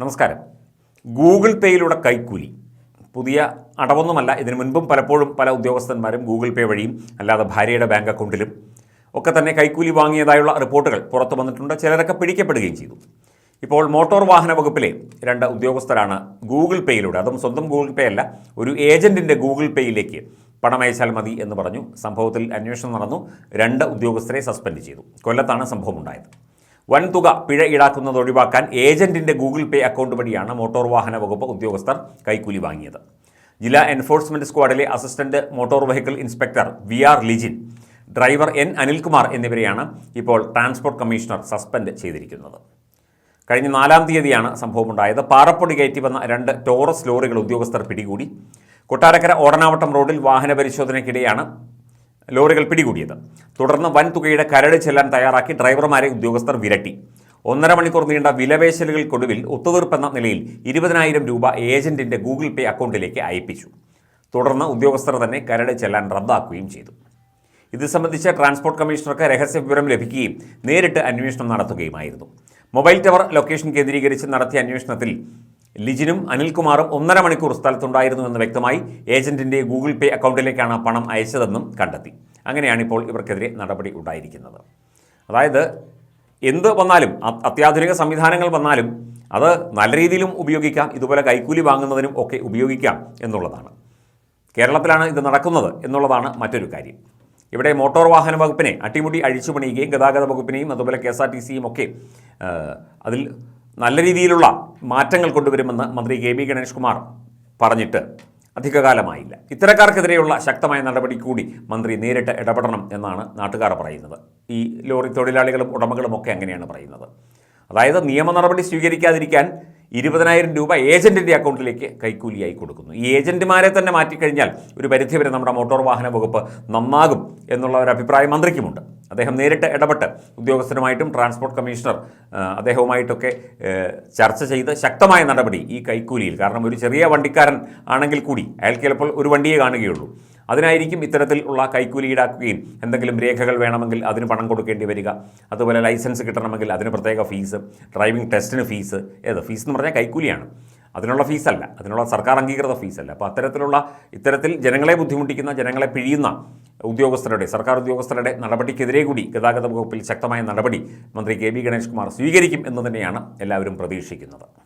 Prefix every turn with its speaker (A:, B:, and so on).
A: നമസ്കാരം. ഗൂഗിൾ പേയിലൂടെ കൈക്കൂലി. പുതിയ അടവൊന്നുമല്ല ഇതിനു മുൻപും പലപ്പോഴും പല ഉദ്യോഗസ്ഥന്മാരും ഗൂഗിൾ പേ വഴിയും അല്ലാതെ ഭാര്യയുടെ ബാങ്ക് അക്കൗണ്ടിലും ഒക്കെ തന്നെ കൈക്കൂലി വാങ്ങിയതായുള്ള റിപ്പോർട്ടുകൾ പുറത്തു വന്നിട്ടുണ്ട്. ചിലരൊക്കെ പിടിക്കപ്പെടുകയും ചെയ്തു. ഇപ്പോൾ മോട്ടോർ വാഹന വകുപ്പിലെ രണ്ട് ഉദ്യോഗസ്ഥരാണ് ഗൂഗിൾ പേയിലൂടെ അതും സ്വന്തം ഗൂഗിൾ പേ അല്ല ഒരു ഏജന്റിന്റെ ഗൂഗിൾ പേയിലേക്ക് പണം അയച്ചാൽ മതി എന്ന് പറഞ്ഞു. സംഭവത്തിൽ അന്വേഷണം നടന്നു. രണ്ട് ഉദ്യോഗസ്ഥരെ സസ്പെൻഡ് ചെയ്തു. കൊല്ലത്താണ് സംഭവം ഉണ്ടായത് വൻതുക പിഴ ഈടാക്കുന്നത് ഒഴിവാക്കാൻ ഏജന്റിന്റെ ഗൂഗിൾ പേ അക്കൗണ്ട് വഴിയാണ് മോട്ടോർ വാഹന വകുപ്പ് ഉദ്യോഗസ്ഥർ കൈക്കൂലി വാങ്ങിയത്. ജില്ലാ enforcement സ്ക്വാഡിലെ assistant motor vehicle inspector V R Lijin driver N Anilkumar എന്നിവരെയാണ് ഇപ്പോൾ ട്രാൻസ്പോർട്ട് കമ്മീഷണർ സസ്പെൻഡ് ചെയ്തിരിക്കുന്നത്. കഴിഞ്ഞ നാലാം തീയതിയാണ് സംഭവമുണ്ടായത്. പാറപ്പൊടി കയറ്റി വന്ന രണ്ട് ടോറസ് ലോറികൾ ഉദ്യോഗസ്ഥർ പിടികൂടി. കൊട്ടാരക്കര ഓടനാവട്ടം റോഡിൽ വാഹന പരിശോധനയ്ക്കിടെയാണ് ലോറികൾ പിടികൂടിയത്. തുടർന്ന് വൻ തുകയുടെ കരട് ചെല്ലാൻ തയ്യാറാക്കി ഡ്രൈവർമാരെ ഉദ്യോഗസ്ഥർ വിരട്ടി. ഒന്നര മണിക്കൂർ നീണ്ട വിലപേശലുകൾക്കൊടുവിൽ ഒത്തുതീർപ്പെന്ന നിലയിൽ ഇരുപതിനായിരം രൂപ ഏജന്റിന്റെ ഗൂഗിൾ പേ അക്കൗണ്ടിലേക്ക് അയപ്പിച്ചു. തുടർന്ന് ഉദ്യോഗസ്ഥർ തന്നെ കരട് ചെല്ലാൻ റദ്ദാക്കുകയും ചെയ്തു. ഇത് സംബന്ധിച്ച് ട്രാൻസ്പോർട്ട് കമ്മീഷണർക്ക് രഹസ്യ വിവരം ലഭിക്കുകയും നേരിട്ട് അന്വേഷണം നടത്തുകയുമായിരുന്നു. മൊബൈൽ ടവർ ലൊക്കേഷൻ കേന്ദ്രീകരിച്ച് നടത്തിയ അന്വേഷണത്തിൽ ലിജിനും അനിൽകുമാറും ഒന്നര മണിക്കൂർ സ്ഥലത്തുണ്ടായിരുന്നു എന്ന് വ്യക്തമായി ഏജന്റിന്റെ ഗൂഗിൾ പേ അക്കൗണ്ടിലേക്കാണ് പണം അയച്ചതെന്നും കണ്ടെത്തി. അങ്ങനെയാണ് ഇപ്പോൾ ഇവർക്കെതിരെ നടപടി ഉണ്ടായിരിക്കുന്നത്. അതായത് എന്ത് വന്നാലും അത്യാധുനിക സംവിധാനങ്ങൾ വന്നാലും അത് നല്ല രീതിയിലും ഉപയോഗിക്കാം ഇതുപോലെ കൈക്കൂലി വാങ്ങുന്നതിനും ഒക്കെ ഉപയോഗിക്കാം എന്നുള്ളതാണ്. കേരളത്തിലാണ് ഇത് നടക്കുന്നത് എന്നുള്ളതാണ് മറ്റൊരു കാര്യം. ഇവിടെ മോട്ടോർ വാഹന വകുപ്പിനെ അട്ടിമുടി അഴിച്ചുപണിയുകയും ഗതാഗത വകുപ്പിനെയും അതുപോലെ കെ എസ് ആർ ടി സിയും ഒക്കെ അതിൽ നല്ല രീതിയിലുള്ള മാറ്റങ്ങൾ കൊണ്ടുവരുമെന്ന് മന്ത്രി കെ ബി ഗണേഷ് കുമാർ പറഞ്ഞിട്ട് അധികകാലമായില്ല. ഇത്തരക്കാർക്കെതിരെയുള്ള ശക്തമായ നടപടി കൂടി മന്ത്രി നേരിട്ട് ഇടപെടണം എന്നാണ് നാട്ടുകാർ പറയുന്നത്. ഈ ലോറി തൊഴിലാളികളും ഉടമകളും ഒക്കെ അങ്ങനെയാണ് പറയുന്നത്. അതായത് നിയമ നടപടി സ്വീകരിക്കാതിരിക്കാൻ ഇരുപതിനായിരം രൂപ ഏജന്റിന്റെ അക്കൗണ്ടിലേക്ക് കൈക്കൂലിയായി കൊടുക്കുന്നു. ഈ ഏജന്റുമാരെ തന്നെ മാറ്റിക്കഴിഞ്ഞാൽ ഒരു പരിധിവരെ നമ്മുടെ മോട്ടോർ വാഹന വകുപ്പ് നന്നാകും എന്നുള്ള ഒരു അഭിപ്രായം മന്ത്രിക്കുമുണ്ട്. അദ്ദേഹം നേരിട്ട് ഇടപെട്ട് ഉദ്യോഗസ്ഥരുമായിട്ടും ട്രാൻസ്പോർട്ട് കമ്മീഷണർ അദ്ദേഹവുമായിട്ടൊക്കെ ചർച്ച ചെയ്ത് ശക്തമായ നടപടി ഈ കൈക്കൂലിയിൽ കാരണം ഒരു ചെറിയ വണ്ടിക്കാരൻ ആണെങ്കിൽ കൂടി അയാൾക്ക് ചിലപ്പോൾ ഒരു വണ്ടിയെ കാണുകയുള്ളൂ. അതിനായിരിക്കും ഇത്തരത്തിൽ ഉള്ള കൈക്കൂലി ഈടാക്കുകയും എന്തെങ്കിലും രേഖകൾ വേണമെങ്കിൽ അതിന് പണം കൊടുക്കേണ്ടി വരിക. അതുപോലെ ലൈസൻസ് കിട്ടണമെങ്കിൽ അതിന് പ്രത്യേക ഫീസ് ഡ്രൈവിംഗ് ടെസ്റ്റിന് ഫീസ് ഏത് ഫീസ് എന്ന് പറഞ്ഞാൽ കൈക്കൂലിയാണ്. അതിനുള്ള ഫീസല്ല. അതിനുള്ള സർക്കാർ അംഗീകൃത ഫീസല്ല. അപ്പോൾ അത്തരത്തിലുള്ള ഇത്തരത്തിൽ ജനങ്ങളെ ബുദ്ധിമുട്ടിക്കുന്ന ജനങ്ങളെ പിഴിയുന്ന ഉദ്യോഗസ്ഥരുടെ സർക്കാർ ഉദ്യോഗസ്ഥരുടെ നടപടിക്കെതിരെ കൂടി ഗതാഗത വകുപ്പിൽ ശക്തമായ നടപടി മന്ത്രി കെ ബി ഗണേഷ് കുമാർ സ്വീകരിക്കും എന്ന് തന്നെയാണ് എല്ലാവരും പ്രതീക്ഷിക്കുന്നത്.